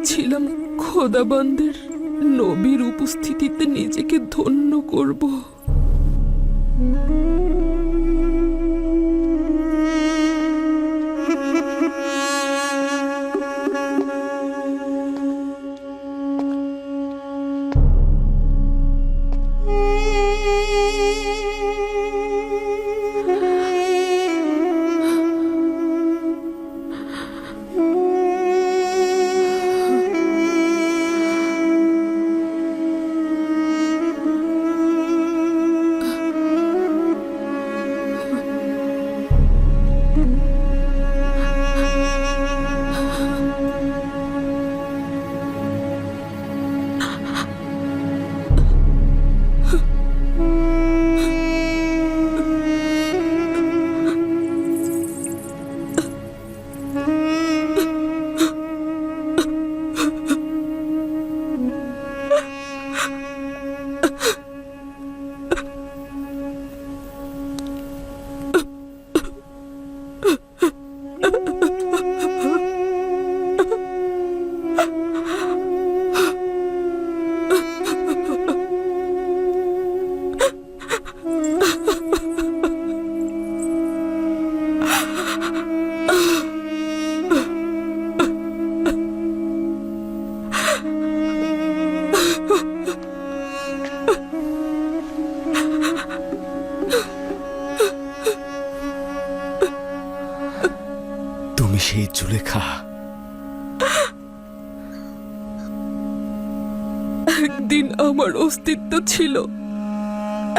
করেছিলাম। খোদাবন্দের নবীর উপস্থিতিতে নিজেকে ধন্য করব। তুমি সেই জুলেখা একদিন আমার অস্তিত্ব ছিল।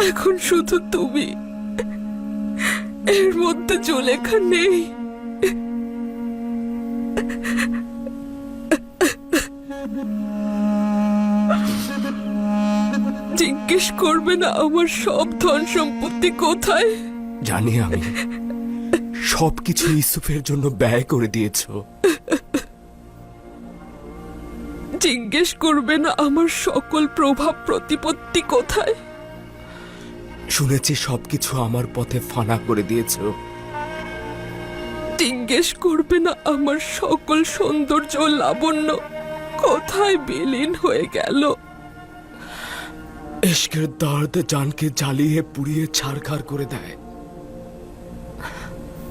এখন শুধু তুমি। এর মধ্যে জলেখা নেই। জিজ্ঞেস করবে না আমার সব ধন সম্পত্তি কোথায়? জানি আমি। সবকিছু ইউসুফের জন্য ব্যয় করে দিয়েছ। জিজ্ঞেস করবে না আমার সকল প্রভাব প্রতিপত্তি কোথায়? শুনেছি সবকিছু আমার পথে ফানা করে দিয়েছ। জিজ্ঞেস করবে না আমার সকল সৌন্দর্য লাবণ্য কোথায় বিলীন হয়ে গেল? এশকের দর্দ জানকে জ্বালিয়ে পুড়িয়ে ছাড়খাড় করে দেয়।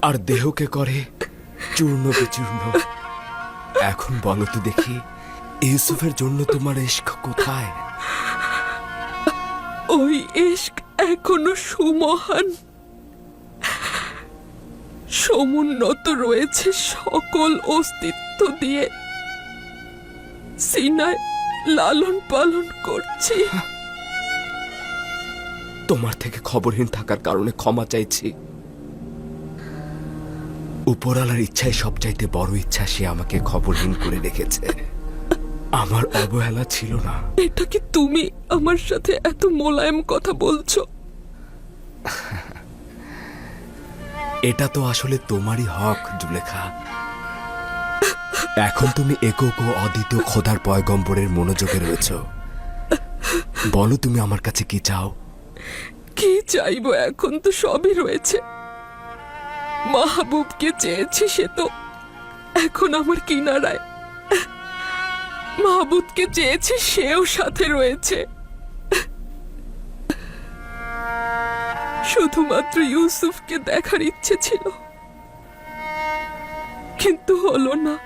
আর দেহকে করে চূর্ণ বিচূর্ণ। এখন বলো তো দেখি ইউসুফের জন্য তোমার এশক কোথায়? ওই ইস্ক এখনও সুমহান। সমুন্নত রয়েছে সকল অস্তিত্ব দিয়ে। সিনায় লালন পালন করছি। তোমার থেকে খবরহীন থাকার কারণে ক্ষমা চাইছি। উপরালার ইচ্ছাই সবচাইতে বড় ইচ্ছা সে আমাকে খবরহীন করে রেখেছে। আমার অবহেলা ছিল না। এটা কি তুমি আমার সাথে এত মোলায়েম কথা বলছো? এটা তো আসলে তোমারই হক জুলেখা। এখন তুমি একক ও অদ্বিতীয় খোদার পয়গম্বরের মনোযোগে রয়েছ। বলো তুমি আমার কাছে কি চাও? কি চাইব? এখন তো সবই রয়েছে। মাহবুবকে চেয়েছি সে তো। এখন আমার কিনারায়। মাহবুবকে চেয়েছি সেও সাথে রয়েছে। শুধুমাত্র ইউসুফকে দেখার ইচ্ছে ছিল। কিন্তু হলো না।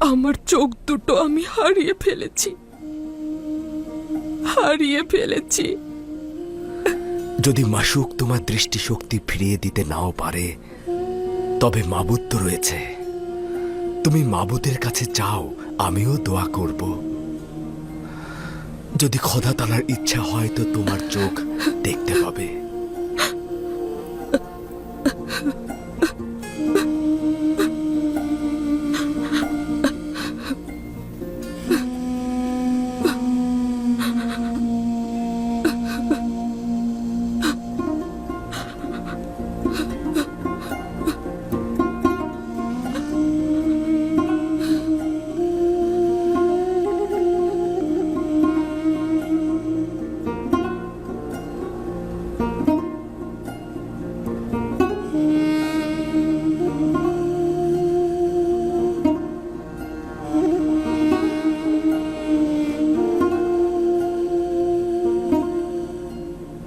আমার চোখ দুটো আমি হারিয়ে ফেলেছি। হারিয়ে ফেলেছি। যদি মাসুক তোমার দৃষ্টিশক্তি ফিরিয়ে দিতে নাও পারে, তবে মাবুদ তো রয়েছে। তুমি মাবুদের কাছে চাও, আমিও দোয়া করব। যদি খোদা তালার ইচ্ছা হয় তো তোমার চোখ দেখতে পাবে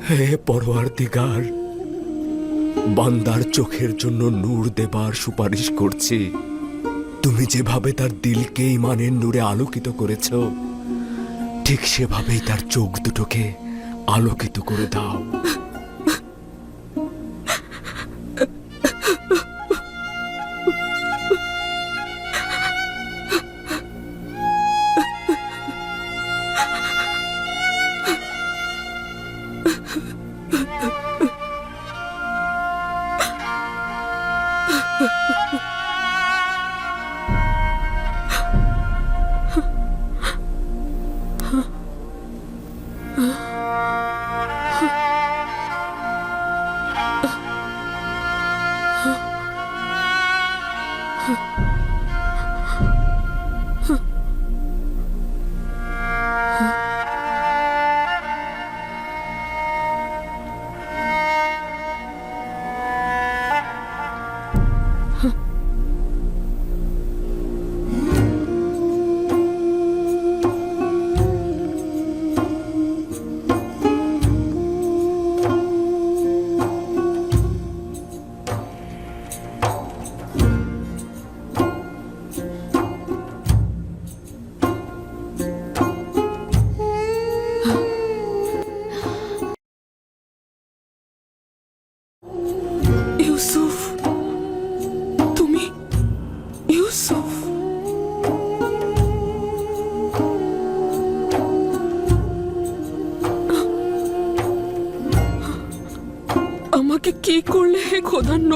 হে পরোয়ার দিগার বান্দার চোখের জন্য নূর দেবার সুপারিশ করছি। তুমি যেভাবে তার দিলকে ইমানের নূরে আলোকিত করেছ, ঠিক সেভাবেই তার চোখ দুটোকে আলোকিত করে দাও।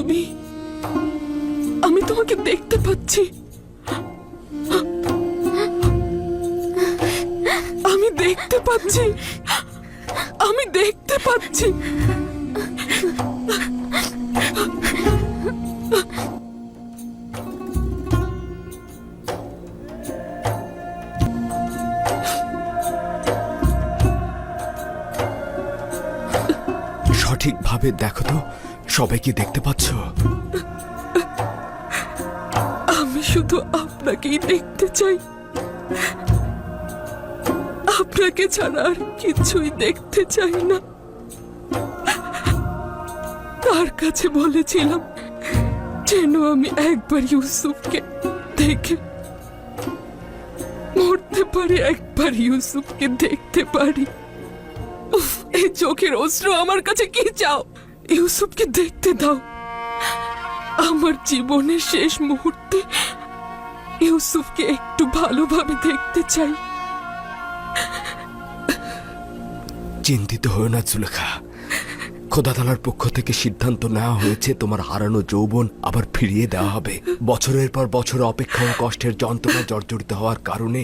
নবী আমি তোমাকে দেখতে পাচ্ছি। আমি দেখতে পাচ্ছি। আমি দেখতে পাচ্ছি। সঠিকভাবে দেখো তো। সবাই কি দেখতে পাচ্ছ? আমি শুধু আপনাকেই দেখতে চাই। আপনাকে ছাড়া আর কিছুই দেখতে চাই না। তার কাছে বলেছিলাম যেন আমি একবার ইউসুফকে দেখে মরতে পারি, একবার ইউসুফকে দেখতে পারি। এই চোখের অস্ত্র আমার কাছে কি চাও? ইউসুফকে দেখতে দাও। আমার জীবনের শেষ মুহূর্তে ইউসুফকে একটু ভালোভাবে দেখতে চাই। চিন্তিত হও না, জুলেখা। খোদা তালার পক্ষ থেকে সিদ্ধান্ত নেওয়া হয়েছে, তোমার হারানো যৌবন আবার ফিরিয়ে দেওয়া হবে। বছরের পর বছর অপেক্ষা ও কষ্টের যন্ত্রণা জর্জরিত হওয়ার কারণে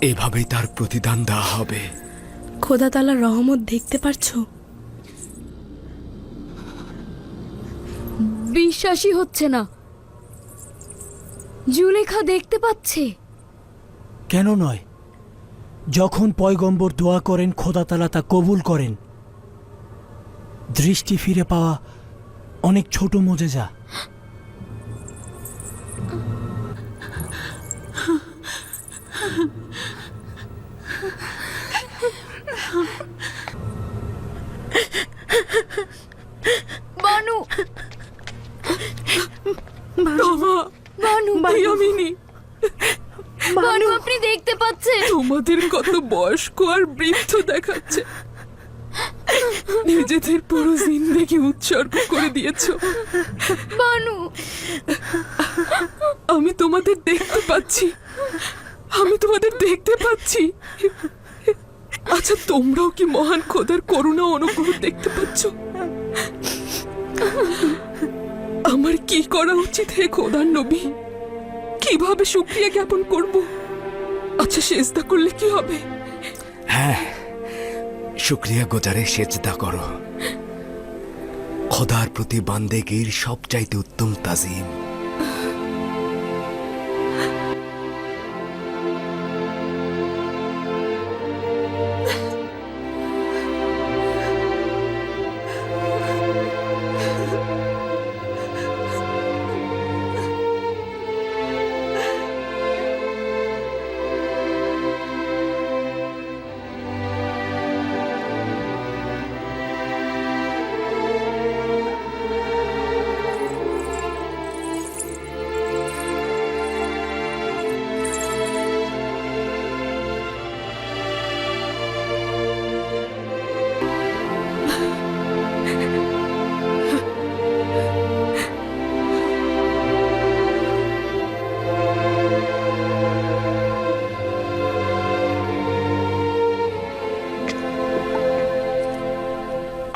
এভাবেই তার প্রতিদান দেওয়া হবে। খোদা তালার রহমত দেখতে পারছ? বিশ্বাসই হচ্ছে না। জুলেখা দেখতে পাচ্ছে। কেন নয়? যখন পয়গম্বর দোয়া করেন খোদাতালা তা কবুল করেন। দৃষ্টি ফিরে পাওয়া অনেক ছোট মোজেজা। বাবা বানু আপনি দেখতে পাচ্ছে তোমাদের কত বয়স্ক আর বৃদ্ধ দেখাচ্ছে। নিজেদের পুরো জিন্দেগি উৎসর্গ করে দিয়েছ। বানু। আমি তোমাদের দেখতে পাচ্ছি। আমি তোমাদের দেখতে পাচ্ছি। আচ্ছা তোমরাও কি মহান খোদার করুণা অনুগ্রহ দেখতে পাচ্ছ? আমার কি করা উচিত হে খোদার নবী? কীভাবে শুক্রিয়া জ্ঞাপন করব? আচ্ছা সেজদা করলে কি হবে? হ্যাঁ শুক্রিয়া গোজারে সেজদা করো। খোদার প্রতি বান্দেগীর সবচাইতে উত্তম তাজিম।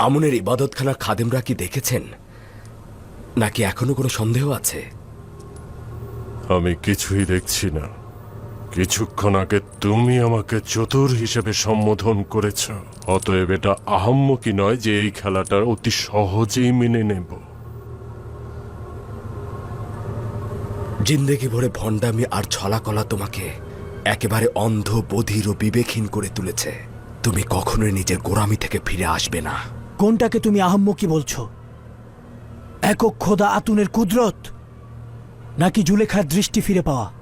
আমনের ইবাদতখানার খাদেমরা কি দেখেছেন? নাকি এখনও কোনো সন্দেহ আছে? আমি কিছুই দেখছি না। কিছুক্ষণ আগে তুমি আমাকে চতুর হিসেবে সম্বোধন করেছ। অতএব এটা আহাম্মকি নয় যে এই খেলাটা অতি সহজেই মেনে নেব। জিন্দেগি ভরে ভণ্ডামি আর ছলাকলা তোমাকে একেবারে অন্ধ বধির ও বিবেকহীন করে তুলেছে। তুমি কখনোই নিজের গোড়ামি থেকে ফিরে আসবে না। কোনটাকে তুমি আহম্মকি বলছো? একক খোদা আতুনের কুদরত? নাকি জুলেখার দৃষ্টি ফিরে পাওয়া?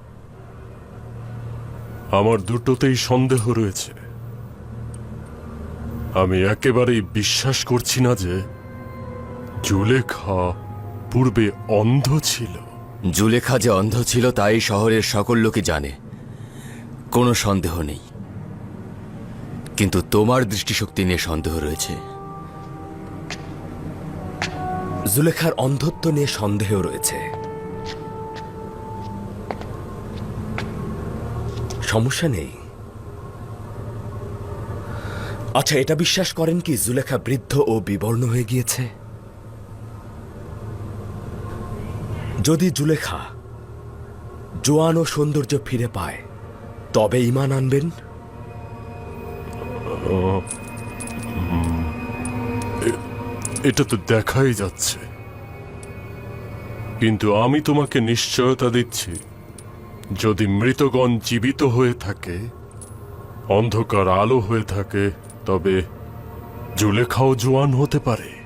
আমার দুটোতেই সন্দেহ রয়েছে। আমি একেবারেই বিশ্বাস করছি না যে জুলেখা পূর্বে অন্ধ ছিল। জুলেখা যে অন্ধ ছিল তাই শহরের সকল লোকে জানে। কোনো সন্দেহ নেই। কিন্তু তোমার দৃষ্টিশক্তি নিয়ে সন্দেহ রয়েছে। জুলেখার অন্ধত্ব নিয়ে সন্দেহ রয়েছে। সমস্যা নেই। আচ্ছা এটা বিশ্বাস করেন কি জুলেখা বৃদ্ধ ও বিবর্ণ হয়ে গিয়েছে? যদি জুলেখা জোয়ান ও সৌন্দর্য ফিরে পায়, তবে ইমান আনবেন? এটা তো দেখাই যাচ্ছে। কিন্তু আমি তোমাকে নিশ্চয়তা দিচ্ছি, যদি মৃতগণ জীবিত হয়ে থাকে, অন্ধকার আলো হয়ে থাকে, তবে জুলেখাও জোয়ান হতে পারে।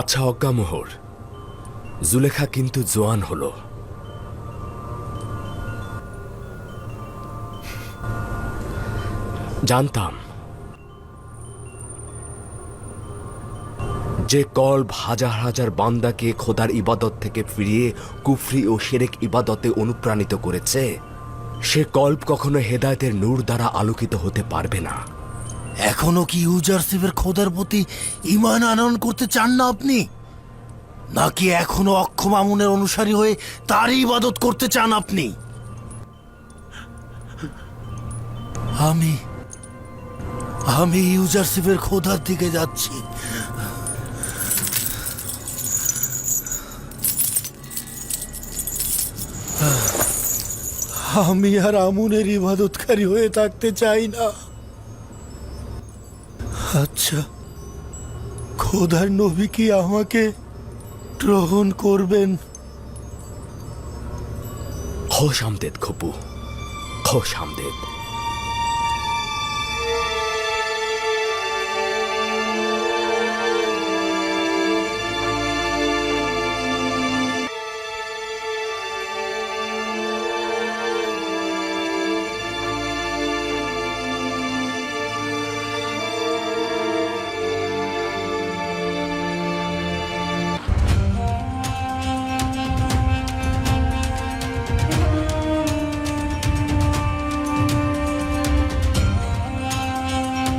আচ্ছা অজ্ঞামোহর। জুলেখা কিন্তু জোয়ান হলো। জানতাম। যে কল্ব হাজার হাজার বান্দাকে খোদার ইবাদত থেকে ফিরিয়ে কুফরি ও সেরেক ইবাদতে অনুপ্রাণিত করেছে, সে কল্প কখনো হেদায়তের নূর দ্বারা আলোকিত হতে পারবে না। এখনও কি ইউজারশিপের খোদার প্রতি ইমান আনয়ন করতে চান না আপনি? নাকি এখনও অক্ষম আমুনের অনুসারী হয়ে তারই ইবাদত করতে চান আপনি? আমি আমি ইউজারশিপের খোদার দিকে যাচ্ছি। আমি আর আমুনের ইবাদতকারী হয়ে থাকতে চাই না। আচ্ছা খোদার নবী কি আমাকে গ্রহণ করবেন? খোশ আমদেদ খপু খোশ আমদেদ।